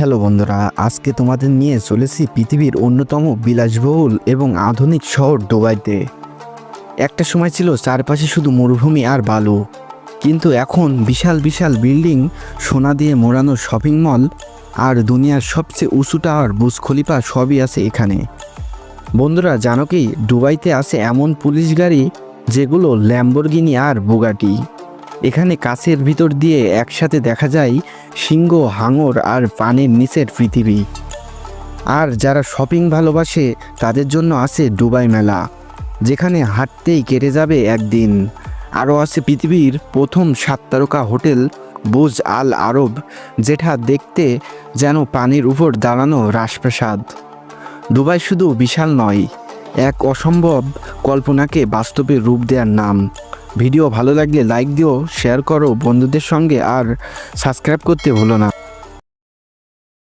Hello বন্ধুরা, আজকে তোমাদের নিয়ে চলেছি পৃথিবীর অন্যতম বিলাসবহুল এবং আধুনিক শহর দুবাইতে। একটা সময় ছিল চারপাশে শুধু মরুভূমি আর বালু। কিন্তু এখন বিশাল বিশাল বিল্ডিং, সোনা দিয়ে মোড়ানো শপিং মল আর দুনিয়ার সবচেয়ে উঁচু টাওয়ার বুজ সবই আছে এখানে। বন্ধুরা, জানো কি, দুবাইতে আছে এমন পুলিশ গাড়ি যেগুলো ল্যাম্বরগিনি আর বুগাটি। এখানে কাছের ভিতর দিয়ে একসাথে দেখা যায় সিংহ, হাঙর আর পানের নিচের পৃথিবী। আর যারা শপিং ভালোবাসে, তাদের জন্য আছে দুবাই মেলা, যেখানে হাঁটতেই কেটে যাবে একদিন। আরও আছে পৃথিবীর প্রথম সাত তারকা হোটেল, বুজ আল আরব, যেটা দেখতে যেন পানির উপর দাঁড়ানো রাজপ্রাসাদ। দুবাই শুধু বিশাল নয়, এক অসম্ভব কল্পনাকে বাস্তবে রূপ দেওয়ার নাম। ভিডিও ভালো লাগলে লাইক দিও শেয়ার করো বন্ধুদের সঙ্গে আর সাবস্ক্রাইব করতে ভুলো না।